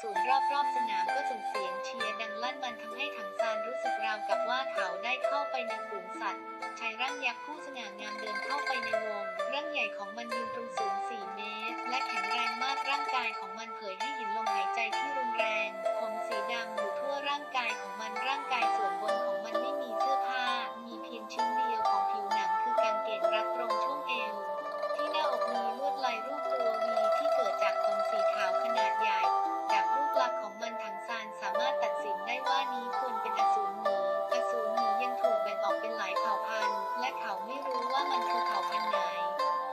สูรรอบๆสนามก็ส่งเสียงเชียร์ดังลั่นมันทำให้ถังซานรู้สึกราวกับว่าเขาได้เข้าไปในฝูงสัตว์ชายร่างยักษ์ผู้สง่างามเดินเข้าไปในวงร่างใหญ่ของมันยืนตรงสูง 4 เมตร และแข็งแรงมากร่างกายของมันเผยให้เห็นลมหายใจที่รุนแรงผมสีดำอยู่ทั่วร่างกายของมันร่างกายส่วนบนของมันไม่มีเสื้อผ้า มีเพียงชิ้นเดียวของผิวหนังคือกางเกงรัดตรงช่วงเอว ที่หน้าอกมีลวดลายรูปตัววีที่เกิดจากขนสีขาวขนาดใหญ่ ถังซานสามารถตัดสินได้ว่านี้ควรเป็นอสูรหมีอสูรหมียังถูกแบ่งออกเป็นหลายเผ่าพันธุ์ และเขาไม่รู้ว่ามันคือเผ่าพันธุ์ไหน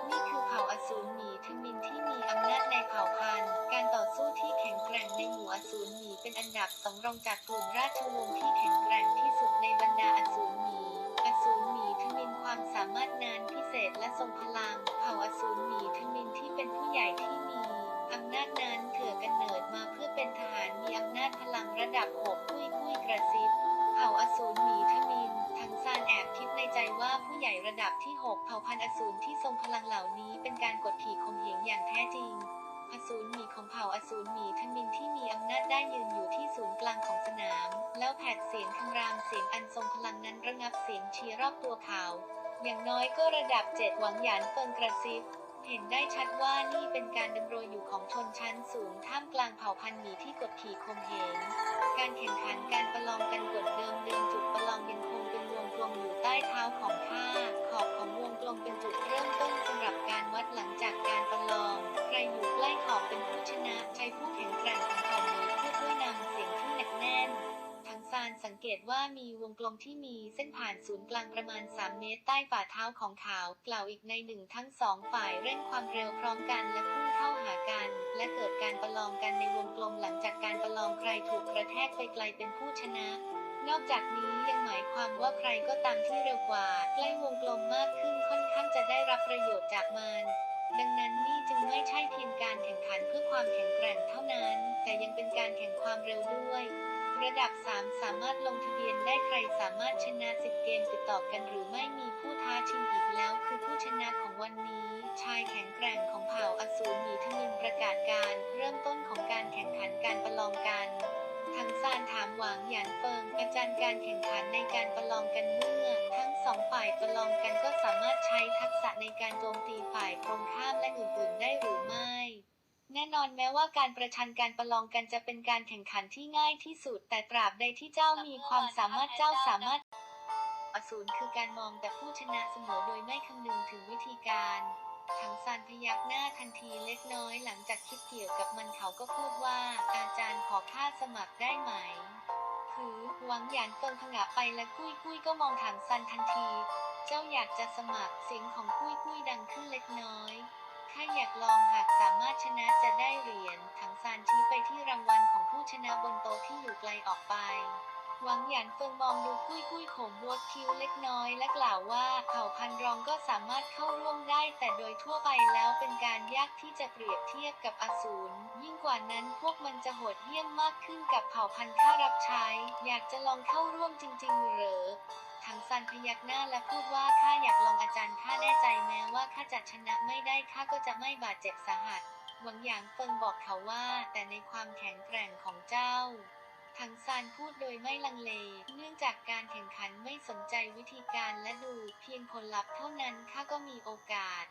นี่คือเผ่าอสูรหมีทมินที่มีอำนาจในเผ่าพันธุ์ การต่อสู้ที่แข็งแกร่งในหมู่อสูรหมีเป็นอันดับสองรองจากกลุ่มราชวงศ์ที่แข็งแกร่งที่สุดในบรรดาอสูรหมีอสูรหมีทมินความสามารถนานพิเศษและทรงพลัง 6 เผ่าพันธุ์อสูรที่ทรงพลังเหล่านี้เป็นการกดขี่ข่มเหงอย่างแท้จริง อสูรหมีของเผ่าอสูรหมีทัมินที่มีอำนาจได้ยืนอยู่ที่ศูนย์กลางของสนาม แล้วแผดเสียงคำรามเสียงอันทรงพลังนั้นระงับเสียงเชียร์รอบตัวเขา อย่างน้อยก็ระดับเจ็ดหวังหยานเฟิงกระซิบ เห็นได้ชัดว่านี่เป็นการดำรงอยู่ของชนชั้นสูงท่ามกลางเผ่าพันธุ์หมีที่กดขี่ข่มเหง การแข่งขันการประลองกันกดเดิมเดิมจุดประลองยังคงเป็นวงกลมอยู่ใต้เท้าของข้าขอบของวงกลมเป็นจุดเริ่มต้นสำหรับการวัดหลังจากการประลอง ใครอยู่ใกล้ขอบเป็น เกตว่ามีวงกลมที่มีเส้นผ่านศูนย์กลางประมาณ 3 เมตรใต้ฝ่าเท้าของเขา กล่าวอีกในหนึ่งทั้งสองฝ่ายเร่งความเร็วพร้อมกันและพุ่งเข้าหากัน และเกิดการประลองกันในวงกลมหลังจากการประลองใครถูกกระแทกไปไกลเป็นผู้ชนะนอกจากนี้ยังหมายความว่าใครก็ตามที่เร็วกว่าใกล้วงกลมมากขึ้นค่อนข้างจะได้รับประโยชน์จากมัน ดังนั้นนี่จึงไม่ใช่เพียงการแข่งขันเพื่อความแข็งแกร่งเท่านั้น แต่ยังเป็นการแข่งความเร็วด้วย ระดับ 3 สามารถลงทะเบียนได้ใครสามารถชนะ 10 เกมติดต่อกันหรือไม่มีผู้ท้าชิงอีกแล้ว คือผู้ชนะของวันนี้ ชายแข็งแกร่งของเผ่าอสูรหมีทมินประกาศการ เริ่มต้นของการแข่งขันการประลองกันทั้งซานถามหวางหยานเฟิงอาจารย์การแข่งขันในการประลองกันเมื่อ ทั้งสองฝ่ายประลองกันก็สามารถใช้ทักษะในการโจมตีฝ่ายตรงข้ามและอื่นๆ ได้หรือไม่ แน่นอนแม้ว่าการประชันการประลองกันจะเป็นการแข่งขันที่ง่ายที่สุด แต่ตราบใดที่เจ้ามีความสามารถเจ้าสามารถอสูรคือการมองแต่ผู้ชนะเสมอโดยไม่คำนึงถึงวิธีการถังซานพยักหน้าทันทีเล็กน้อยหลังจากคิดเกี่ยวกับมันเขาก็พูดว่า อาจารย์ขอค่าสมัครได้ไหม คือหวังหยานเฟิงผงะไปและกุ้ยกุ้ยก็มองถังซันทันที เจ้าอยากจะสมัครเสียงของกุ้ยกุ้ยดังขึ้นเล็กน้อย ข้าอยากลองหากสามารถชนะจะได้เหรียญ ถังซานชี้ไปที่รางวัลของผู้ชนะบนโต๊ะที่อยู่ไกลออกไปหวังหยานเฟิงมองดูกุ้ยกุ้ยโขมวดคิ้วเล็กน้อยและกล่าวว่าเผ่าพันธุ์รองก็สามารถเข้าร่วมได้ แต่โดยทั่วไปแล้วเป็นการยากที่จะเปรียบเทียบกับอสูรยิ่งกว่านั้นพวกมันจะโหดเหี้ยมมากขึ้นกับเผ่าพันธุ์ข้ารับใช้ อยากจะลองเข้าร่วมจริงๆหรือ ถังซันพยักหน้าและพูดว่าข้าอยากลองอาจารย์ข้าแน่ใจแม้ว่าข้าจะชนะไม่ได้ข้าก็จะไม่บาดเจ็บสาหัส หวังหยางเฟิงบอกเขาว่าแต่ในความแข็งแกร่งของเจ้าถังซานพูดโดยไม่ลังเล เนื่องจากการแข่งขันไม่สนใจวิธีการและดูเพียงผลลัพธ์เท่านั้นข้าก็มีโอกาส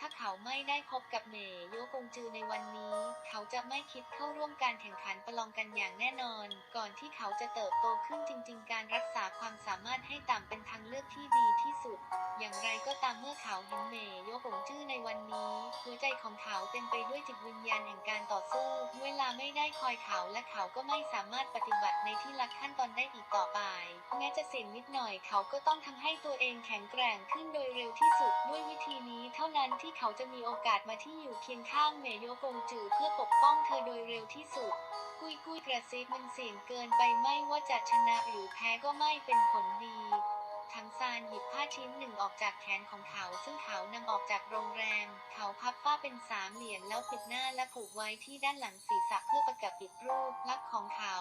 ถ้าเขาไม่ได้พบกับเมยโยกงจือในวันนี้ เขาจะไม่คิดเข้าร่วมการแข่งขันประลองกันอย่างแน่นอน ก่อนที่เขาจะเติบโตขึ้นจริง ๆ การรักษาความสามารถให้ต่ำเป็นทางเลือกที่ดีที่สุด อย่างไรก็ตามเมื่อเขาเห็นเมยโยกงจือในวันนี้ หัวใจของเขาเต็มไปด้วยจิตวิญญาณแห่งการต่อสู้ เวลาไม่ได้คอยเขาและเขาก็ไม่สามารถปฏิบัติในที่ลักขั้นตอนได้อีกต่อไป แม้จะเสี่ยงนิดหน่อยเขาก็ต้องทำให้ตัวเองแข็งแกร่งขึ้นโดยเร็วที่สุดด้วยวิธีนี้เท่านั้นที่เขาจะมีโอกาสมาที่อยู่เคียงข้างเมโยกงจือเพื่อปกป้องเธอโดยเร็วที่สุด กุยกุยกระซิบมันเสี่ยงเกินไปไม่ว่าจะชนะหรือแพ้ก็ไม่เป็นผลดีทั้งซานหยิบผ้าชิ้นหนึ่งออกจากแขนของเขา ซึ่งเขานำออกจากโรงแรม เขาพับผ้าเป็นสามเหลี่ยมแล้วปิดหน้าและผูกไว้ที่ด้านหลังศีรษะเพื่อประกับปิดรูปลักษณ์ของเขา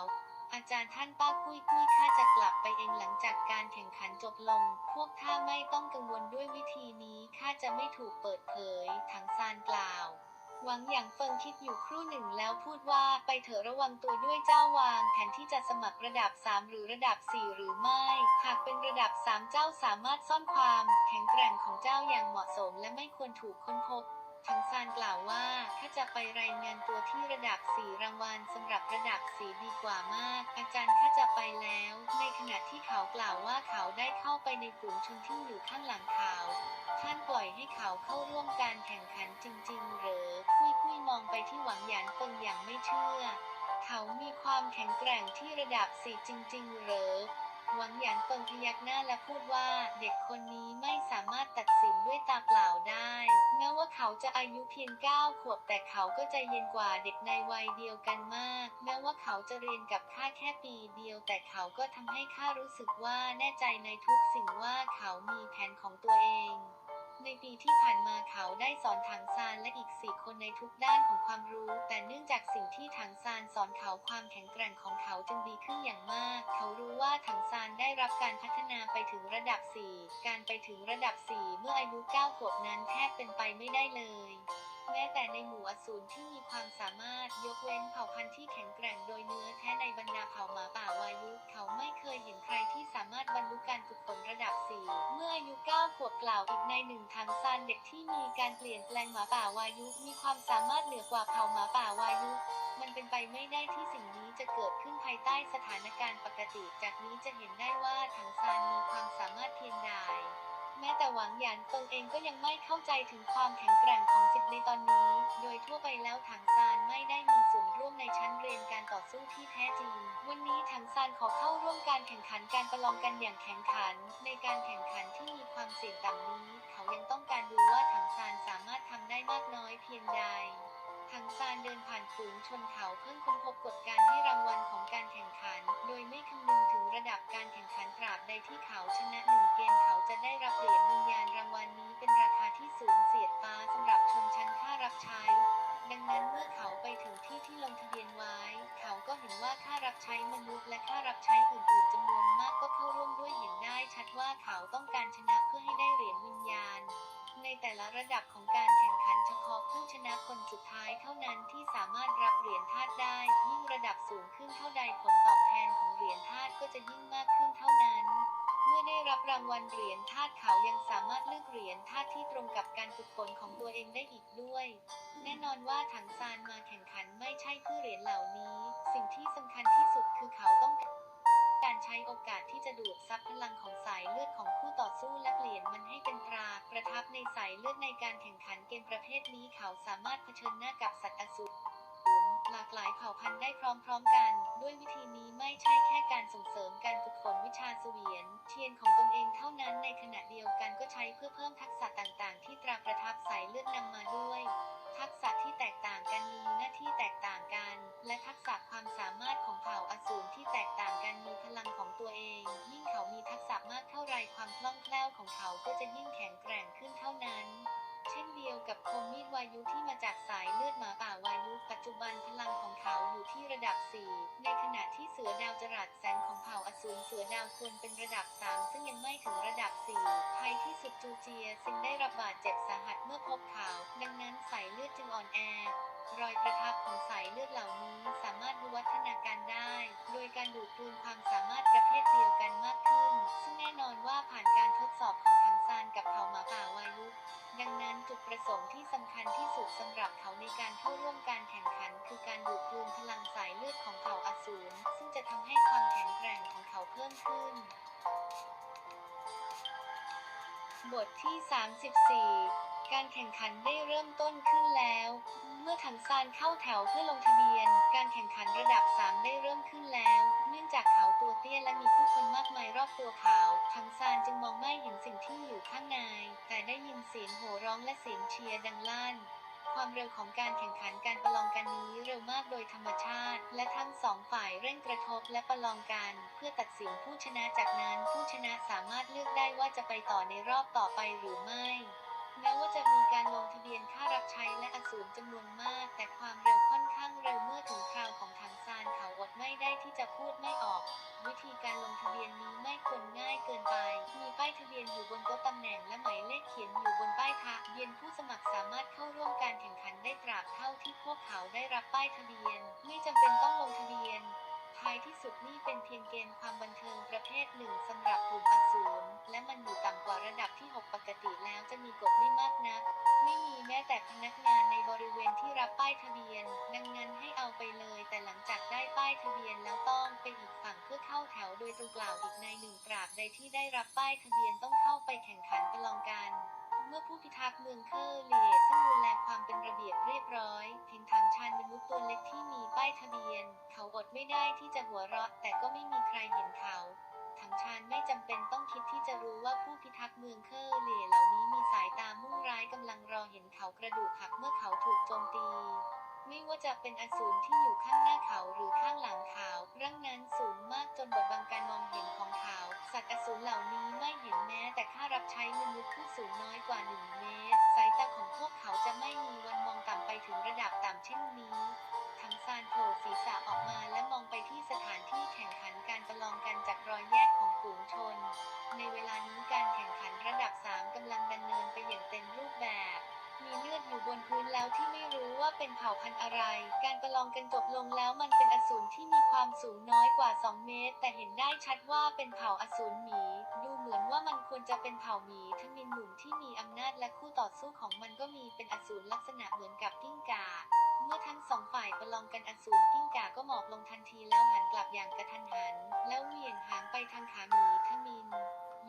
อาจารย์ท่านป้ากุ้ยกุ้ยข้าจะกลับไปเองหลังจากการแข่งขันจบลง พวกข้าไม่ต้องกังวลด้วยวิธีนี้ข้าจะไม่ถูกเปิดเผยถังซานกล่าวหวังอย่างเฟิงคิดอยู่ครู่หนึ่งแล้วพูดว่าไปเถอะระวังตัวด้วยเจ้าวางแผนที่จะสมัครระดับ 3 หรือระดับ 4 หรือไม่ หากเป็นระดับ 3 เจ้าสามารถซ่อนความแข็งแกร่งของเจ้าอย่างเหมาะสมและไม่ควรถูกค้นพบ ทังซานกล่าวว่า ถ้าจะไปรายงานตัวที่ระดับ 4 รางวัลสำหรับระดับ 4 ดีกว่ามาก อาจารย์ถ้าจะไปแล้ว ในขณะที่เขากล่าวว่าเขาได้เข้าไปในฝูงชนที่อยู่ข้างหลังเขาท่านปล่อยให้เขาเข้าร่วมการแข่งขันจริง ๆ หรือคุยคุยมองไปที่หวังหยานเฟิงอย่างไม่เชื่อ เขามีความแข็งแกร่งที่ระดับสีจริง ๆ หรือ หวังหยางเปิงพยักหน้าและพูดว่าเด็กคนนี้ไม่สามารถตัดสินด้วยตาเปล่าได้ แม้ว่าเขาจะอายุเพียง 9 ขวบแต่เขาก็ใจเย็นกว่าเด็กในวัยเดียวกันมาก แม้ว่าเขาจะเรียนกับข้าแค่ปีเดียว แต่เขาก็ทำให้ข้ารู้สึกว่าแน่ใจในทุกสิ่งว่าเขามีแผนของตัวเอง ในปีที่ผ่านมาเขาได้สอนถังซานและอีกสี่คนในทุกด้านของความรู้ แต่เนื่องจากสิ่งที่ถังซานสอนเขาความแข็งแกร่งของเขาจึงดีขึ้นอย่างมาก เขารู้ว่าถังซานได้รับการพัฒนาไปถึงระดับ 4 การไปถึงระดับ 4 เมื่ออายุ9ขวบนั้นแทบเป็นไปไม่ได้เลย แม้แต่ในหมู่อสูรที่มีความสามารถยกเว้นเผ่าพันธุ์ที่แข็งแกร่งโดยเนื้อแท้ในบรรดาเผ่าหมาป่าวายุ เขาไม่เคยเห็นใครที่สามารถบรรลุการฝึกฝนระดับ 4 เมื่ออายุ9ขวบกล่าวอีกในหนึ่งทางซานเด็กที่มีการเปลี่ยนแปลงหมาป่าวายุ มีความสามารถเหนือกว่าเผ่าหมาป่าวายุมันเป็นไปไม่ได้ที่สิ่งนี้จะเกิดขึ้นภายใต้สถานการณ์ปกติ จากนี้จะเห็นได้ว่าถังซานมีความสามารถเพียงใด แม้แต่หวังหยานเฟิงเองก็ยังไม่เข้าใจถึงความแข็งแกร่งของสิทธิ์ในตอนนี้ โดยทั่วไปแล้วถังซานไม่ได้มีส่วนร่วมในชั้นเรียนการต่อสู้ที่แท้จริง วันนี้ถังซานขอเข้าร่วมการแข่งขันการประลองกันอย่างแข่งขัน ในการแข่งขันที่มีความเสี่ยงต่ำนี้ เขายังต้องการดูว่าถังซานสามารถทำได้มากน้อยเพียงใด ทังซานเดินผ่านฝูงชนเขาเพิ่งค้นพบกฎการให้รางวัลของการแข่งขัน โดยไม่คำนึงถึงระดับการแข่งขันตราบใดที่เขาชนะหนึ่งเกมเขาจะได้รับเหรียญวิญญาณรางวัลนี้เป็นราคาที่สูงเสียดฟ้าสำหรับชนชั้นค่ารับใช้ ดังนั้นเมื่อเขาไปถึงที่ที่ลงทะเบียนไว้ เขาก็เห็นว่าค่ารับใช้มนุษย์และค่ารับใช้อื่นๆจำนวนมากก็เข้าร่วมด้วยเห็นได้ชัดว่าเขาต้องการชนะเพื่อให้ได้เหรียญวิญญาณ ในแต่ละระดับของการแข่งขันเฉพาะผู้ชนะคนสุดท้ายเท่านั้นที่สามารถรับเหรียญธาตุได้ ยิ่งระดับสูงขึ้นเท่าใดผลตอบแทนของเหรียญธาตุก็จะยิ่งมากขึ้นเท่านั้น เมื่อได้รับรางวัลเหรียญธาตุเขายังสามารถเลือกเหรียญธาตุที่ตรงกับการฝึกฝนของตัวเองได้อีกด้วย แน่นอนว่าถังซานมาแข่งขันไม่ใช่เพื่อเหรียญเหล่านี้ สิ่งที่สำคัญที่สุดคือเขาต้อง การใช้โอกาสที่จะดูดซับพลังของสายเลือดของคู่ต่อสู้และเปลี่ยนมันให้เป็นตรา ประทับในสายเลือดในการแข่งขันเกมประเภทนี้เขาสามารถเผชิญหน้ากับสัตว์อสูรหลากหลายเผ่าพันธุ์ได้พร้อมๆกัน ด้วยวิธีนี้ไม่ใช่แค่การส่งเสริมการฝึกฝนวิชาเสวียน เทียนของตนเองเท่านั้นในขณะเดียวกันก็ใช้เพื่อเพิ่มทักษะต่างๆ ที่ตราประทับสายเลือดนำมาด้วย ทักษะที่แตกต่างกันมีหน้าที่แตกต่างกัน และทักษะความสามารถของเผ่าอสูรที่แตกต่างกันมีพลังของตัวเอง ยิ่งเขามีทักษะมากเท่าไรความคล่องแคล่วของเขาก็จะยิ่งแข็งแกร่งขึ้นเท่านั้นเช่นเดียวกับโคมมีดวายุที่มาจากสายเลือดหมาป่าวายุ ปัจจุบันพลัง ที่ระดับ 4 ในขณะที่เสือดาวจรัสแสงของเผ่าอสูรเสือดาวควรเป็นระดับ 3 ซึ่งยังไม่ถึงระดับ4ท้ายที่สุดจูเจียซิงได้รับบาดเจ็บสาหัสเมื่อพบเขาดังนั้นสายเลือดจึงอ่อนแอรอยประทับของสายเลือดเหล่านี้สามารถวิวัฒนาการได้ โดยการดูดกลืนความสามารถประเภทเดียวกันมากขึ้น ซึ่งแน่นอนว่าผ่านการทดสอบของทาง ซานกับเผ่าหมาป่าวายุ ดังนั้นจุดประสงค์ที่สำคัญที่สุดสำหรับเขาในการเข้าร่วมการแข่งขัน คือการดูดกลืนพลังสายเลือดของเผ่าอสูรซึ่งจะทำให้ความแข็งแกร่งของเขาเพิ่มขึ้น บทที่ 34 การแข่งขันได้เริ่มต้นขึ้นแล้ว เมื่อถังซานเข้าแถวเพื่อลงทะเบียน การแข่งขันระดับ 3 ได้เริ่มขึ้นแล้ว เนื่องจากเขาตัวเตี้ยและมีผู้คนมากมายรอบตัวเขาถังซานจึงมองไม่เห็นสิ่งที่อยู่ข้างใน แต่ได้ยินเสียงโห่ร้องและเสียงเชียร์ดังลั่นความเร็วของการแข่งขันการประลองกันนี้เร็วมากโดยธรรมชาติ และทั้งสองฝ่ายเร่งกระทบและประลองกัน เพื่อตัดสินผู้ชนะจากนั้นผู้ชนะสามารถเลือกได้ว่าจะไปต่อในรอบต่อไปหรือไม่ แม้ว่าจะมีการลงทะเบียนค่ารับใช้และอสูรจำนวนมาก แต่ความเร็วค่อนข้างเร็วเมื่อถึงคราวของทางซานเขาอดไม่ได้ที่จะพูดไม่ออก วิธีการลงทะเบียนนี้ไม่ควรง่ายเกินไป มีป้ายทะเบียนอยู่บนโต๊ะตำแหน่งและหมายเลขเขียนอยู่บนป้ายทะเบียนผู้สมัครสามารถเข้าร่วมการแข่งขันได้ตราบเท่าที่พวกเขาได้รับป้ายทะเบียน ไม่จำเป็นต้องลงทะเบียน ท้ายที่สุดนี่เป็นเพียงเกมความบันเทิงประเภทหนึ่งสำหรับกลุ่มอสูรและมันอยู่ต่ำกว่าระดับที่ 6 ปกติแล้วจะมีกฎไม่มากนัก ไม่มีแม้แต่พนักงานในบริเวณที่รับป้ายทะเบียน ดังนั้นให้เอาไปเลย แต่หลังจากได้ป้ายทะเบียนแล้วต้องไปอีกฝั่งเพื่อเข้าแถวโดยตรงกล่าวอีกในหนึ่งตราบใดที่ได้รับป้ายทะเบียนต้องเข้าไปแข่งขันประลองกัน เมื่อผู้พิทักษ์เมืองเคอร์เลียซึ่งดูแลความเป็นระเบียบเรียบร้อยเห็นทางชานมนุษย์ตัวเล็กที่มีป้ายทะเบียน เขาอดไม่ได้ที่จะหัวเราะ แต่ก็ไม่มีใครเห็นเขาถังชานไม่จำเป็นต้องคิดที่จะรู้ว่าผู้พิทักษ์เมืองเคอร์เลียเหล่านี้มีสายตามุ่งร้ายกำลังรอเห็นเขากระดูกหักเมื่อเขาถูกโจมตี ไม่ว่าจะเป็นอสูรที่อยู่ข้างหน้าเขาหรือข้างหลังเขาร่างนั้นสูงมากจนบดบังการมองเห็นของเขา สัตว์อสูรเหล่านี้ไม่เห็นแม้แต่ค่ารับใช้มนุษย์ผู้สูงน้อยกว่า1เมตร สายตาของพวกเขาจะไม่มีวันมองต่ำไปถึงระดับต่ำเช่นนี้ทั้งซานโผล่ศีรษะออกมาและมองไปที่สถานที่แข่งขันการประลองกันจากรอยแยกของฝูงชน ในเวลานี้การแข่งขันระดับ 3กำลังดำเนินไปอย่างเต็มรูปแบบ มีเลือดอยู่บนพื้นแล้วที่ เป็นเผ่าพันธุ์อะไร การประลองกันจบลงแล้วมันเป็นอสูรที่มีความสูงน้อยกว่า 2 เมตร แต่เห็นได้ชัดว่าเป็นเผ่าอสูรหมี ดูเหมือนว่ามันควรจะเป็นเผ่าหมีทั้งมินหนุ่มที่มีอำนาจและคู่ต่อสู้ของมันก็มีเป็นอสูรลักษณะเหมือนกับกิ้งก่าเมื่อทั้งสองฝ่ายประลองกันอสูรกิ้งก่าก็หมอบลงทันทีแล้วหันกลับอย่างกระทันหัน แล้วเหวี่ยงหางไปทางขาหมีทมิน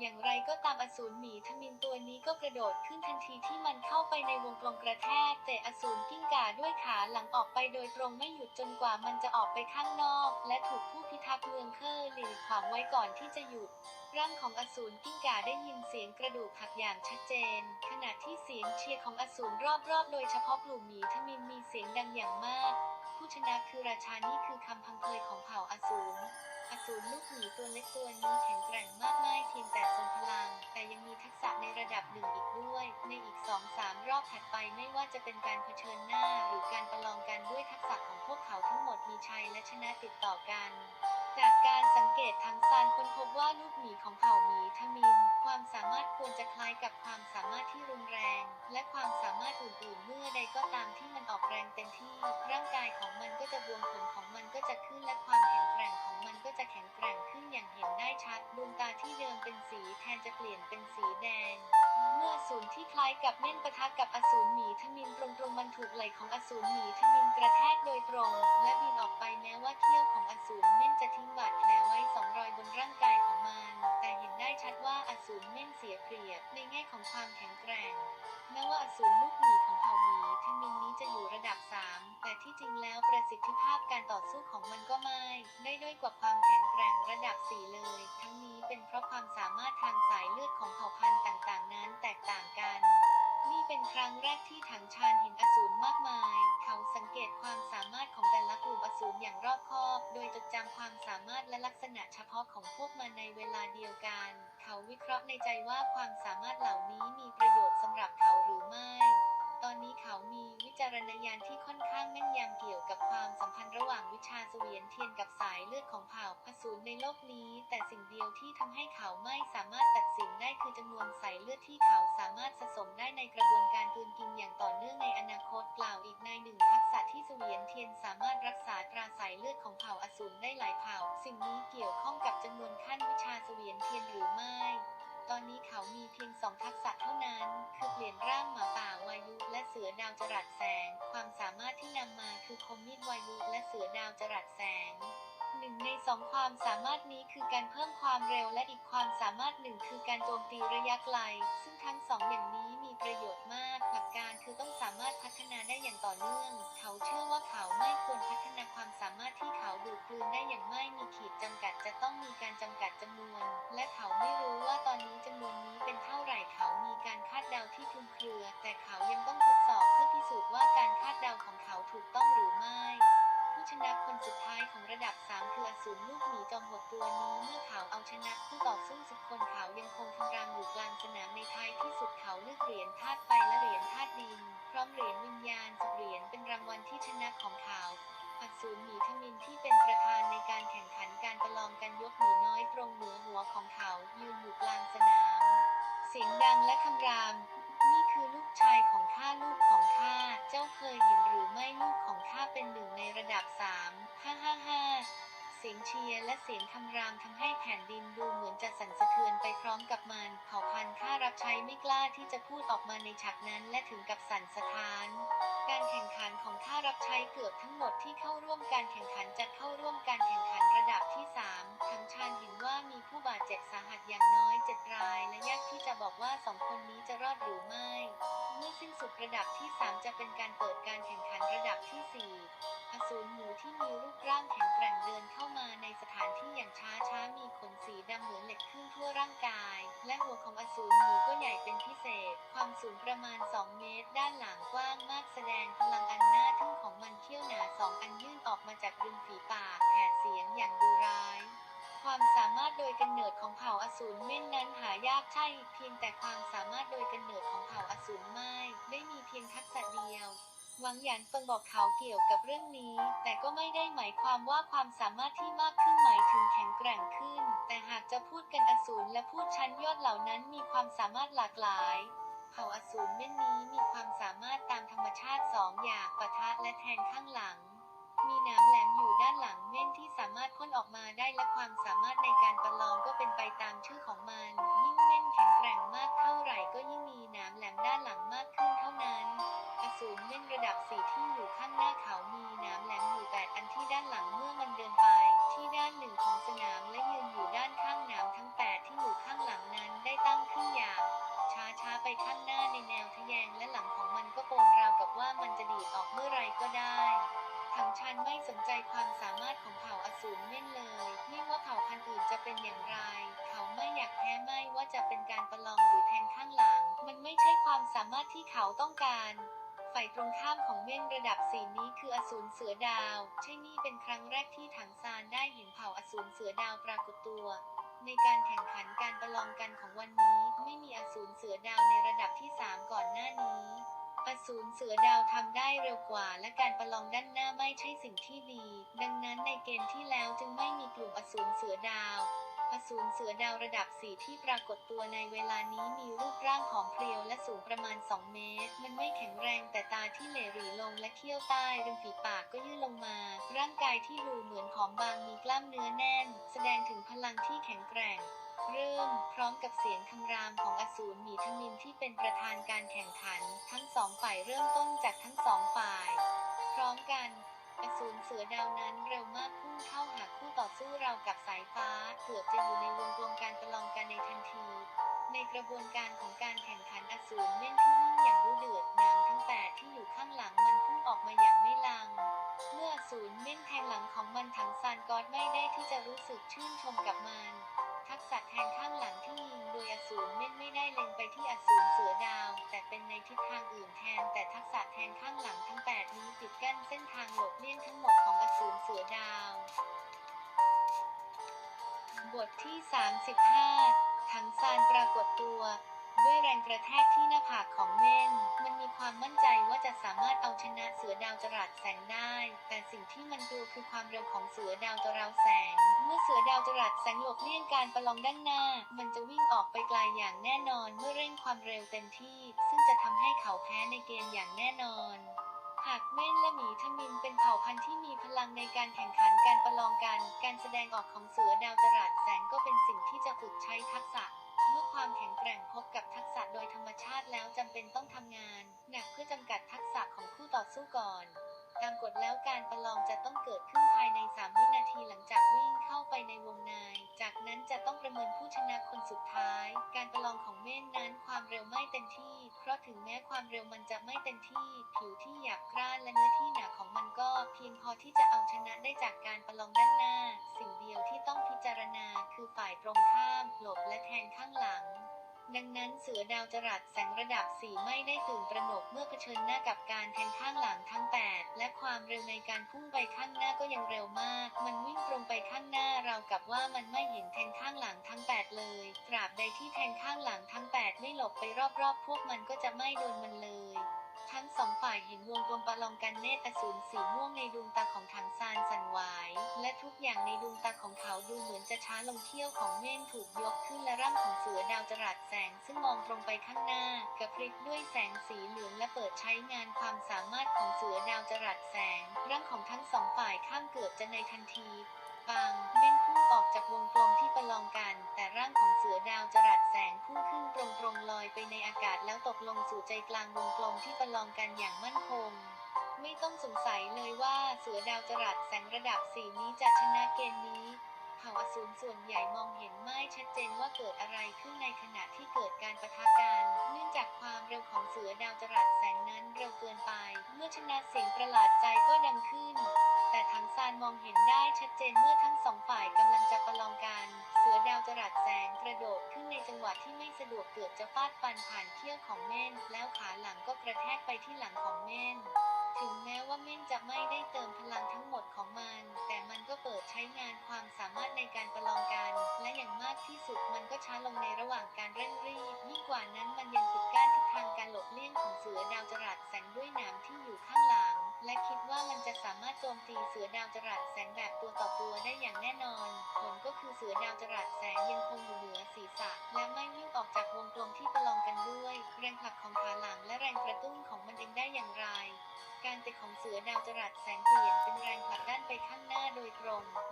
อย่างไรก็ตามอสูรหมีทมินตัวนี้ก็กระโดดขึ้นทันทีที่มันเข้าไปในวงกลมกระแทกเตะอสูรกิ้งก่าด้วยขาหลังออกไปโดยตรงไม่หยุดจนกว่ามันจะออกไปข้างนอก และถูกผู้พิทักษ์เมืองเคอร์หลีขวางไว้ก่อนที่จะหยุดร่างของอสูรกิ้งก่าได้ยินเสียงกระดูกหักอย่างชัดเจน ขณะที่เสียงเชียร์ของอสูรรอบๆ โดยเฉพาะกลุ่มหมีทมินมีเสียงดังอย่างมาก ผู้ชนะคือราชานี่คือคำพังเพยของเผ่าอสูร อสูรลูกหมีตัวเล็กตัวนี้แข็งแกร่งมากไม่เพียงแต่ทรงพลัง แต่ยังมีทักษะในระดับหนึ่งอีกด้วย ในอีกสองสามรอบถัดไปไม่ว่าจะเป็นการเผชิญหน้า หรือการประลองกันด้วยทักษะของพวกเขาทั้งหมดมีชัยและชนะติดต่อกัน จากการสังเกตทั้งซานค้นพบว่าลูกหมีของเผ่าหมีทมิน ความสามารถควรจะคล้ายกับความสามารถที่รุนแรง และความสามารถอื่นๆเมื่อใดก็ตามที่มันออกแรงเต็มที่ ร่างกายของมันก็จะบวมขนของมันก็จะขึ้นและความแข็งแกร่งของมันก็จะแข็งแกร่งขึ้นอย่างเห็นได้ชัดดวงตาที่เดิมเป็นสีแทนจะเปลี่ยนเป็นสีแดง เมื่ออสูรที่คล้ายกับเม่นปะทะกับอสูรหมีทมินตรงๆมันถูกไหลของอสูรหมีทมินกระแทกโดยตรง ว่าเขี้ยวของอสูรเม่นจะทิ้งบาดแผลไว้สองรอยบนร่างกายของมัน แต่เห็นได้ชัดว่าอสูรเม่นเสียเปรียบในแง่ของความแข็งแกร่ง แม้ว่าอสูรลูกหมีของเผ่าหมีทมินนี้จะอยู่ระดับ 3 แต่ที่จริงแล้วประสิทธิภาพการต่อสู้ของมันก็ไม่ ได้ด้อยกว่าความแข็งแกร่งระดับ 4 เลย ทั้งนี้เป็นเพราะความสามารถทางสายเลือดของเผ่าพันธุ์ต่างๆ นั้นแตกต่างกัน นี่เป็นครั้งแรกที่ถังชานเห็นอสูรมากมาย เขาสังเกตความสามารถของแต่ละกลุ่มอสูรอย่างรอบคอบ โดยจดจำความสามารถและลักษณะเฉพาะของพวกมันในเวลาเดียวกัน เขาวิเคราะห์ในใจว่าความสามารถเหล่านี้มีประโยชน์สำหรับเขาหรือไม่ ตอนนี้เขามีวิจารณญาณที่ค่อนข้างแม่นยำเกี่ยวกับความสัมพันธ์ระหว่างวิชาเสวียนเทียนกับสายเลือดของเผ่าอสูรในโลกนี้ แต่สิ่งเดียวที่ทำให้เขาไม่สามารถตัดสินได้คือจำนวนสายเลือดที่เขาสามารถสะสมได้ในกระบวนการกืนกินอย่างต่อเนื่องในอนาคตกล่าวอีกในหนึ่งทักษะที่เสวียนเทียนสามารถรักษาตราสายเลือดของเผ่าอสูรได้หลายเผ่า สิ่งนี้เกี่ยวข้องกับจำนวนขั้นวิชาเสวียนเทียนหรือไม่ ตอนนี้เขามีเพียงสองทักษะเท่านั้น คือเปลี่ยนร่างหมาป่าวายุ และเสือดาวจรัสแสง ความสามารถที่นำมาคือคมมีดวายุ และเสือดาวจรัสแสงหนึ่งในสองความสามารถนี้คือการเพิ่มความเร็วและอีกความสามารถหนึ่งคือการโจมตีระยะไกล ซึ่งทั้งสองอย่างนี้มีประโยชน์มาก ลักการคือต้องสามารถพัฒนาได้อย่างต่อเนื่อง เขาเชื่อว่าเขาไม่ควรพัฒนาความสามารถที่เขาดูดกลืนได้อย่างไม่มีขีดจำกัดจะต้องมีการจำกัดจำนวน และเขาไม่รู้ว่าตอนนี้จำนวนนี้เป็นเท่าไหร่เขามีการคาดเดาที่คลุมเครือ แต่เขายังต้องทดสอบเพื่อพิ และคำราม นี่คือลูกชายของข้าลูกของข้า เจ้าเคยเห็นหรือไม่ลูกของข้าเป็นหนึ่งในระดับสามฮ่าฮ่าฮ่าเสียงเชียร์และเสียงคำรามทำให้แผ่นดินดูเหมือนจะสั่นสะเทือนไปพร้อมกับมันเผ่าพันธุ์ข้ารับใช้ไม่กล้าที่จะพูดออกมาในฉากนั้นและถึงกับสั่นสะท้าน การแข่งขันของข้ารับใช้เกือบทั้งหมดที่เข้าร่วมการแข่งขันจะเข้าร่วมการแข่งขันระดับที่ อดหรือไม่ เมื่อสิ้นสุดระดับที่ 3 จะเป็นการเปิดการแข่งขันระดับที่ 4 อสูรหมูที่มีรูปร่างแข็งแกร่งเดินเข้ามาในสถานที่อย่างช้าช้าๆมีขนสีดำเหมือนเหล็กขึ้นทั่วร่างกาย และหัวของอสูรหมูก็ใหญ่เป็นพิเศษ ความสูงประมาณ 2 เมตร ด้านหลังกว้างมากแสดงพลังอันน่าทึ่งของมันเขี้ยวหนาสองอันยื่นออกมาจากริมฝีปากแผดเสียงอย่างดุร้าย ความสามารถโดยกำเนิดของเผ่าอสูรเม่นนั้นหายากใช่ เพียงแต่ความสามารถโดยกำเนิดของเผ่าอสูรไม่ ได้มีเพียงทักษะเดียวหวังหยานเฟิงบอกเขาเกี่ยวกับเรื่องนี้ แต่ก็ไม่ได้หมายความว่าความสามารถที่มากขึ้นหมายถึงแข็งแกร่งขึ้น แต่หากจะพูดกันอสูรและพูดชั้นยอดเหล่านั้นมีความสามารถหลากหลาย เผ่าอสูรเม่นนี้มีความสามารถตามธรรมชาติสองอย่างปะทะและแทงข้างหลัง มีน้ำแหลมอยู่ด้านหลังเม่นที่สามารถพ่นออกมาได้และความสามารถในการประลองก็เป็นไปตามชื่อของมัน ยิ่งเม่นแข็งแกร่งมากเท่าไหร่ก็ยิ่งมีน้ำแหลมด้านหลังมากขึ้นเท่านั้น อสูรเม่นระดับสี่ที่อยู่ข้างหน้าเขามีน้ำแหลมอยู่แปดอันที่ด้านหลังเมื่อมันเดินไป ที่ด้านหนึ่งของสนามและยืนอยู่ด้านข้างน้ำทั้งแปดที่อยู่ข้างหลังนั้นได้ตั้งขึ้นอย่างช้าช้าๆไปข้างหน้าในแนวทะแยงและหลังของมันก็โปนราวกับว่ามันจะดีดออกเมื่อไรก็ได้ ทั้งชันไม่สนใจความสามารถของเผ่าอสูรเม่นเลย ไม่ว่าเผ่าพันธุ์อื่นจะเป็นอย่างไร เขาไม่อยากแพ้ไม่ว่าจะเป็นการประลองหรือแทงข้างหลัง มันไม่ใช่ความสามารถที่เขาต้องการฝ่ายตรงข้ามของเม่นระดับสีนี้คืออสูรเสือดาว ใช่นี่เป็นครั้งแรกที่ถังซานได้เห็นเผ่าอสูรเสือดาวปรากฏตัว ในการแข่งขันการประลองกันของวันนี้ ไม่มีอสูรเสือดาวในระดับที่ 3 ก่อนหน้านี้ อสูรเสือดาวทำได้เร็วกว่าและการประลองด้านหน้าไม่ใช่สิ่งที่ดี ดังนั้นในเกมที่แล้วจึงไม่มีกลุ่มอสูรเสือดาวอสูรเสือดาวระดับสีที่ปรากฏตัวในเวลานี้มีรูปร่างของเพรียวและสูงประมาณ 2 เมตร มันไม่แข็งแรงแต่ตาที่เหลหรีลงและเขี้ยวใต้ริมฝีปากก็ยื่นลงมา ร่างกายที่ดูเหมือนผอมบางมีกล้ามเนื้อแน่น แสดงถึงพลังที่แข็งแกร่ง เริ่มพร้อมกับเสียงคำรามของอสูรหมีทมินที่เป็นประธานการแข่งขัน ทั้งสองฝ่ายเริ่มต้นจากทั้งสองฝ่าย พร้อมกันอสูรเสือดาวนั้นเร็วมากพุ่งเข้าหาคู่ต่อสู้เราวกับสายฟ้าเกือบจะอยู่ในวงรวมการประลองกันในทันที ในกระบวนการของการแข่งขันอสูรเม่นที่วิ่งอย่างดุเดือดน้ำทั้งแปดที่อยู่ข้างหลังมันพุ่งออกมาอย่างไม่ลัง เมื่ออสูรเม่นแทงหลังของมันถังซานกอดไม่ได้ที่จะรู้สึกชื่นชมกับมัน ทักษะแทงข้างหลังที่ยิงโดยอสูรเม่นไม่ได้เล็งไปที่อสูรเสือดาว แต่เป็นในทิศทางอื่นแทน แต่ทักษะแทงข้างหลังทั้ง 8 นี้ปิดกั้นเส้นทางหลบเลี่ยงทั้งหมดของอสูรเสือดาว บทที่ 35 ถังซานปรากฏตัวด้วยแรงกระแทกที่หน้าผากของเม่น มันมีความมั่นใจว่าจะสามารถเอาชนะเสือดาวจรัสแสงได้ แต่สิ่งที่มันกลัวคือความเร็วของเสือดาวจราแสง เมื่อเสือดาวจรัสแสงหลบเลี่ยงการประลองด้านหน้า มันจะวิ่งออกไปไกลอย่างแน่นอนเมื่อเร่งความเร็วเต็มที่ ซึ่งจะทำให้เขาแพ้ในเกมอย่างแน่นอนหากเม่นและหมีทมินเป็นเผ่าพันธุ์ที่มีพลังในการแข่งขันการประลองกัน การแสดงออกของเสือดาวจรัสแสงก็เป็นสิ่งที่จะฝึกใช้ทักษะ เมื่อความแข็งแกร่งพบกับทักษะโดยธรรมชาติแล้วจำเป็นต้องทำงาน หนักเพื่อจำกัดทักษะของคู่ต่อสู้ก่อน ตามกฎแล้วการประลองจะต้องเกิดขึ้นภายใน 3 วินาทีหลังจากวิ่งเข้าไปในวงใน จากนั้นจะต้องประเมินผู้ชนะคนสุดท้าย การประลองของเม่นนั้นความเร็วไม่เต็มที่ เพราะถึงแม้ความเร็วมันจะไม่เต็มที่ ผิวที่หยาบกร้านและเนื้อที่หนาของมันก็ เพียงพอที่จะเอาชนะได้จากการประลองด้านหน้า สิ่งเดียวที่ต้องพิจารณาคือฝ่ายตรงข้ามหลบและแทงข้างหลัง ดังนั้นเสือดาวจรัสแสงระดับ 4 ไม่ได้ตื่นประหนกเมื่อเผชิญหน้ากับการแทงข้างหลังทั้ง 8 และความเร็วในการพุ่งไปข้างหน้าก็ยังเร็วมาก มันวิ่งตรงไปข้างหน้าเรากับว่ามันไม่เห็นแทงข้างหลังทั้ง 8 เลย ตราบใดที่แทงข้างหลังทั้ง 8 ไม่หลบไปรอบๆ พวกมันก็จะไม่โดนมันเลย สองฝ่ายเห็นวงกลมประลองกันเนตรอสูรสีม่วงในดวงตาของถังซานสั่นไหวและทุกอย่างในดวงตาของเขาดูเหมือนจะช้าลงเที่ยวของเม่นถูกยกขึ้นและร่างของเสือดาวจรัสแสงซึ่งมองตรงไปข้างหน้ากระพริบด้วยแสงสีเหลืองและเปิดใช้งานความสามารถของเสือดาวจรัสแสง ร่างของทั้งสองฝ่ายข้ามเกือบจะในทันที ปังเม่นพุ่งออกจากวงกลมที่ประลองกัน แต่ร่างของเสือดาวจรัสแสงพุ่งขึ้นตรงๆลอยไปในอากาศแล้วตกลงสู่ใจกลางวงกลมที่ประลองกันอย่างมั่นคง ไม่ต้องสงสัยเลยว่าเสือดาวจรัสแสงระดับสีนี้จะชนะเกมนี้เผ่าอสูรส่วนใหญ่มองเห็นไม่ชัดเจนว่าเกิดอะไรขึ้นในขณะที่เกิดการประทะกันเนื่องจากความเร็วของเสือดาวจรัสแสงนั้นเร็วเกินไป เมื่อชนะเสียงประหลาดใจก็ดังขึ้น แต่ทั้งซานมองเห็นได้ชัดเจนเมื่อทั้งสองฝ่ายกำลังจะประลองกัน เสือดาวจรัสแสงกระโดดขึ้นในจังหวะที่ไม่สะดวกเกือบจะฟาดฟันผ่านเขี้ยวของเม่น แล้วขาหลังก็กระแทกไปที่หลังของเม่น ถึงแม้ว่าเม่นจะไม่ได้เติมพลังทั้งหมดของมัน แต่มันก็เปิดใช้งานความสามารถในการประลองกัน และอย่างมากที่สุดมันก็ช้าลงในระหว่างการเร่งรีบ ยิ่งกว่านั้นมันยังปิดกั้นทิศทางการหลบเลี่ยงของเสือดาวจรัสแสงด้วยหนามที่อยู่ข้างหลัง และคิดว่ามันจะสามารถโจมตีเสือดาวจรัสแสงแบบตัวต่อตัวได้อย่างแน่นอน ผลก็คือเสือดาวจรัสแสงยังคงอยู่เหนือศีรษะ และไม่วิ่งออกจากวงกลมที่ประลองกันด้วย แรงผลักของขาหลังและแรงกระตุ้นของมันเองได้อย่างไร การเตะของเสือดาวจรัสแสงเปลี่ยนเป็นแรงผลักด้าน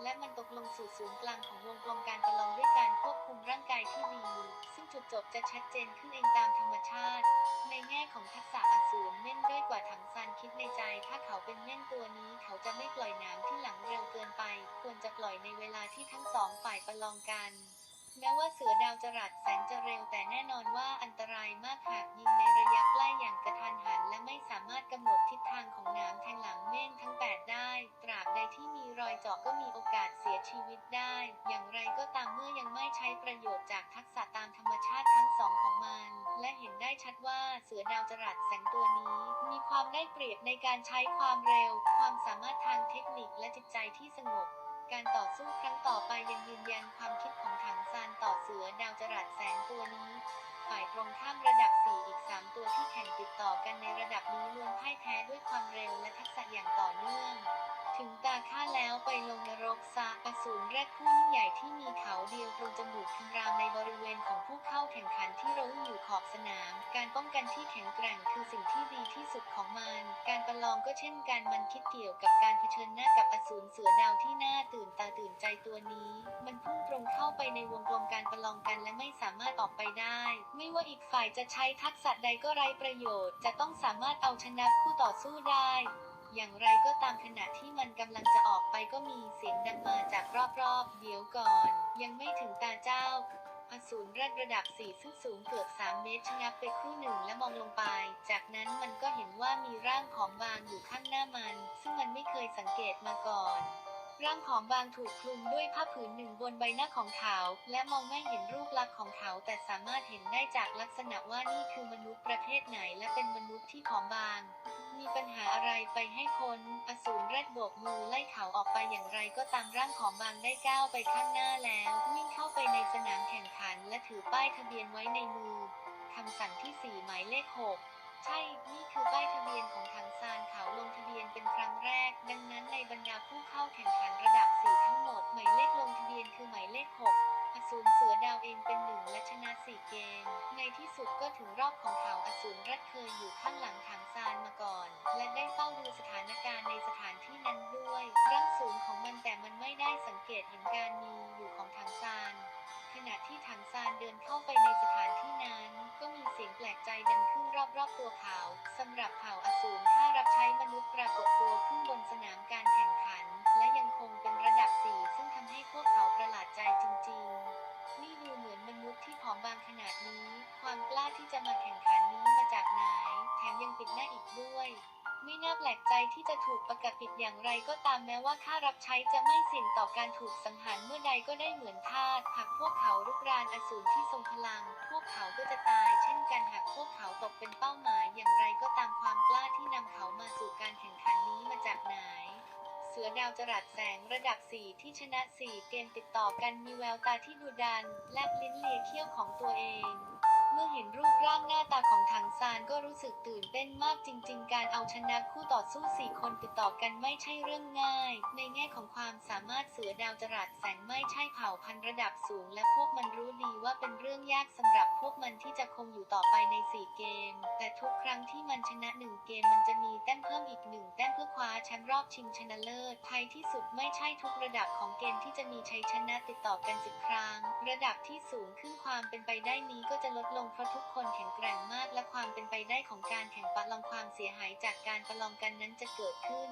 และมันตกลงสู่ศูนย์กลางของวงกลมการประลองด้วยการควบคุมร่างกายที่ดี ซึ่งจุดจบจะชัดเจนขึ้นเองตามธรรมชาติ ในแง่ของทักษะอสูรเม่นด้อยกว่าถังซานคิดในใจ ถ้าเขาเป็นเม่นตัวนี้ เขาจะไม่ปล่อยน้ำที่หลังเร็วเกินไป ควรจะปล่อยในเวลาที่ทั้งสองฝ่ายประลองกัน แม้ว่าเสือดาวจรัสแสงจะเร็วแต่แน่นอนว่าอันตรายมากหากยิงในระยะใกล้อย่างกระทันหัน และไม่สามารถกำหนดทิศทางของน้ำแทงหลังเม่นทั้ง 8 ได้ ตราบใดที่มีรอยเจาะก็มีโอกาสเสียชีวิตได้ อย่างไรก็ตามเมื่อยังไม่ใช้ประโยชน์จากทักษะตามธรรมชาติทั้งสองของมัน และเห็นได้ชัดว่าเสือดาวจรัสแสงตัวนี้ มีความได้เปรียบในการใช้ความเร็ว ความสามารถทางเทคนิคและจิตใจที่สงบ การต่อสู้ครั้งต่อไปยังยืนยันความคิดของถังซานต่อเสือดาวจรัสแสนตัวนี้ ฝ่ายตรงข้ามระดับ 4 อีก 3 ตัวที่แข่งติดต่อกันในระดับนี้ล้วนพ่ายแพ้ด้วยความเร็วและทักษะอย่างต่อเนื่อง ถึงตาข้าแล้วไปลงนรกซะอสูรแรกผู้ยิ่งใหญ่ที่มีเขาเดียวตรงจมูกคำรามในบริเวณของผู้เข้าแข่งขันที่เราอยู่ขอบสนาม การป้องกันที่แข็งแกร่งคือสิ่งที่ดีที่สุดของมัน การประลองก็เช่นกันมันคิดเกี่ยวกับการเผชิญหน้ากับอสูรเสือดาวที่น่าตื่นตาตื่นใจตัวนี้ มันพุ่งตรงเข้าไปในวงกลมการประลองกันและไม่สามารถออกไปได้ ไม่ว่าอีกฝ่ายจะใช้ทักษะใดก็ไร้ประโยชน์ จะต้องสามารถเอาชนะคู่ต่อสู้ได้ อย่างไรก็ตามขณะที่มันกำลังจะออกไปก็มีเสียงดังมาจากรอบๆ เดี๋ยวก่อน ยังไม่ถึงตาเจ้าอสูรรดระดับ 4 ซึ่งสูงเกือบ 3 เมตรชะงักไปครู่หนึ่งและมองลงไป จากนั้นมันก็เห็นว่ามีร่างของบางอยู่ข้างหน้ามัน ซึ่งมันไม่เคยสังเกตมาก่อน ร่างของบางถูกคลุมด้วยผ้าผืนหนึ่งบนใบหน้าของเขา และมองไม่เห็นรูปลักษณ์ของเขา แต่สามารถเห็นได้จากลักษณะว่านี่คือมนุษย์ประเภทไหน และเป็นมนุษย์ที่ผอมบาง มีปัญหาอะไรไปให้คนอสูรแรดโบกมือไล่เขาออกไปอย่างไรก็ตามร่างของบางได้ก้าวไปข้างหน้าแล้ววิ่งเข้าไปในสนามแข่งขันและถือป้ายทะเบียนไว้ในมือคำสั่งที่ 4 หมายเลข 6ใช่ นี่คือป้ายทะเบียนของทางซานเขาลงทะเบียนเป็นครั้งแรก ดังนั้นในบรรดาผู้เข้าแข่งขันระดับ 4 ทั้งหมด หมายเลขลงทะเบียนคือหมายเลข 6 อสูรเสือดาวเองเป็นหนึ่งและชนะสี่เกม ในที่สุดก็ถึงรอบของเขาอสูรรัดเคยอยู่ข้างหลังถังซานมาก่อน และได้เฝ้าดูสถานการณ์ในสถานที่นั้นด้วยร่างสูงของมันแต่มันไม่ได้สังเกตเห็นการมีอยู่ของถังซานขณะที่ถังซานเดินเข้าไปในสถานที่นั้น ก็มีเสียงแปลกใจดังขึ้นรอบๆตัวเขาสำหรับเผ่าอสูรถ้ารับใช้มนุษย์ปรากฏตัวขึ้นบนสนามการแข่งขัน และยังคงเป็นระดับ 4 ซึ่งทำให้พวกเขาประหลาดใจจริง มนุษย์ที่ผอมบางขนาดนี้ ความกล้าที่จะมาแข่งขันนี้มาจากไหน แถมยังปิดหน้าอีกด้วย ไม่น่าแปลกใจที่จะถูกประกาศปิดอย่างไรก็ตามแม้ว่าค่ารับใช้จะไม่สี่ยงต่อการถูกสังหารเมื่อใดก็ได้เหมือนทาสหากพวกเขาลุกรานอสูรที่ทรงพลัง พวกเขาก็จะตาย เช่นกันหากพวกเขาตกเป็นเป้าหมายอย่างไรก็ตามความกล้าที่นำเขามาสู่การแข่งขันนี้มาจากไหน เสือดาวจรัสแสงระดับ 4 ที่ชนะ 4 เกมติดต่อกันมีแววตาที่ดุดัน และลิ้นเลียเขี้ยวของตัวเอง เมื่อเห็นรูปร่างหน้าตาของถัง ซานก็รู้สึกตื่นเต้นมากจริง ๆ การเอาชนะคู่ต่อสู้สี่คนติดต่อกันไม่ใช่เรื่องง่าย ในแง่ของความสามารถเสือดาวจรัสแสงไม่ใช่เผ่าพันธุ์ระดับสูง และพวกมันรู้ดีว่าเป็นเรื่องยากสำหรับพวกมันที่จะคงอยู่ต่อไปในสี่เกม แต่ทุกครั้งที่มันชนะหนึ่งเกมมันจะมีแต้มเพิ่มอีกหนึ่งแต้มเพื่อคว้าแชมป์รอบชิงชนะเลิศท้ายที่สุดไม่ใช่ทุกระดับของเกมที่จะมีชัยชนะติดต่อกันสิบครั้ง ระดับที่สูงขึ้นความเป็นไปได้นี้ก็จะลดลงเพราะทุกคนแข็งแกร่งมากและความความเป็นไปได้ของการแข่งประลองความเสียหายจากการประลองกันนั้นจะเกิดขึ้น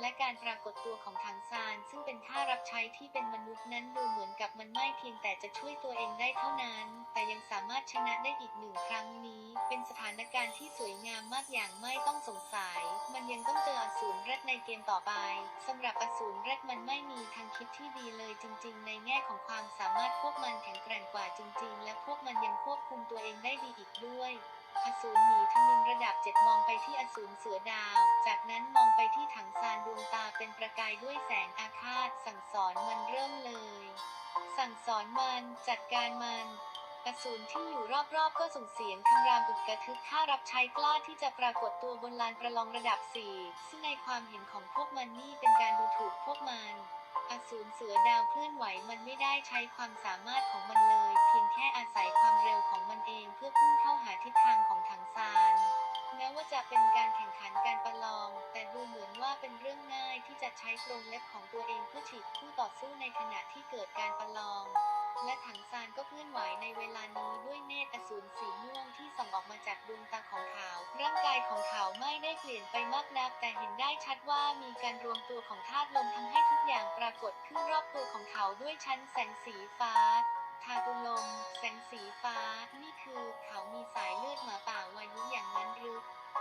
และการปรากฏตัวของถังซานซึ่งเป็นท่ารับใช้ที่เป็นมนุษย์นั้นดูเหมือนกับมันไม่เพียงแต่จะช่วยตัวเองได้เท่านั้น แต่ยังสามารถชนะได้อีกหนึ่งครั้งนี้ เป็นสถานการณ์ที่สวยงามมากอย่างไม่ต้องสงสัย มันยังต้องเจออสูรแรดในเกมต่อไปสำหรับอสูรแรดมันไม่มีทางคิดที่ดีเลยจริง ๆ ในแง่ของความสามารถพวกมันแข็งแกร่งกว่าจริง ๆ และพวกมันยังควบคุมตัวเองได้ดีอีกด้วย อสูรหมีทมินระดับเจ็ดมองไปที่อสูรเสือดาว จากนั้นมองไปที่ถังซานดวงตาเป็นประกายด้วยแสงอาฆาต สั่งสอนมันเริ่มเลย สั่งสอนมันจัดการมันอสูรที่อยู่รอบๆ ก็ส่งเสียงคำรามอึกกระทึกข้ารับใช้กล้าที่จะปรากฏตัวบนลานประลองระดับ 4 ซึ่งในความเห็นของพวกมันนี่เป็นการดูถูกพวกมัน อสูรเสือดาวเคลื่อนไหวมันไม่ได้ใช้ความสามารถของมันเลย เพียงแค่อาศัยความเร็วของมันเองเพื่อพุ่งเข้าหาทิศทางของถังซานแม้ว่าจะเป็นการแข่งขันการประลอง แต่ดูเหมือนว่าเป็นเรื่องง่ายที่จะใช้กรงเล็บของตัวเองเพื่อฉีกคู่ต่อสู้ในขณะที่เกิดการประลอง และถังซานก็เคลื่อนไหวในเวลานี้ด้วยเนตรอสูรสีม่วงที่ส่องออกมาจากดวงตาของเขา ร่างกายของเขาไม่ได้เปลี่ยนไปมากนัก แต่เห็นได้ชัดว่ามีการรวมตัวของธาตุลมทำให้ทุกอย่างปรากฏขึ้นรอบตัวของเขาด้วยชั้นแสงสีฟ้าทาตุลม แสงสีฟ้า นี่คือเขามีสายเลือดหมาป่าวายุอย่างนั้นหรือ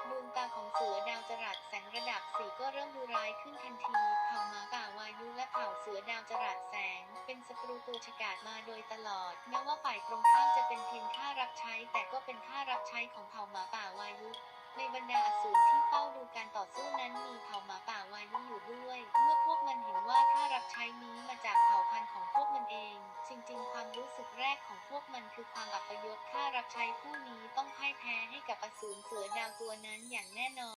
ดวงตาของเสือดาวจรัสแสงระดับสีก็เริ่มดูร้ายขึ้นทันทีเผ่าหมาป่าวายุและเผ่าเสือดาวจรัสแสง เป็นศัตรูตัวฉกาจมาโดยตลอดแม้ว่าฝ่ายตรงข้ามจะเป็นเพียงข้ารับใช้ แต่ก็เป็นข้ารับใช้ของเผ่าหมาป่าวายุ ในบรรดาอสูรที่เฝ้าดูการต่อสู้นั้นมีเผ่าหมาป่าวายุอยู่ด้วย เมื่อพวกมันเห็นว่าถ้ารับใช้นี้มาจากเผ่าพันธุ์ของพวกมันเอง จริงๆ ความรู้สึกแรกของพวกมันคือความอัปยศข้ารับใช้ผู้นี้ต้องพ่ายแพ้ให้กับอสูรเสือดาวตัวนั้นอย่างแน่นอน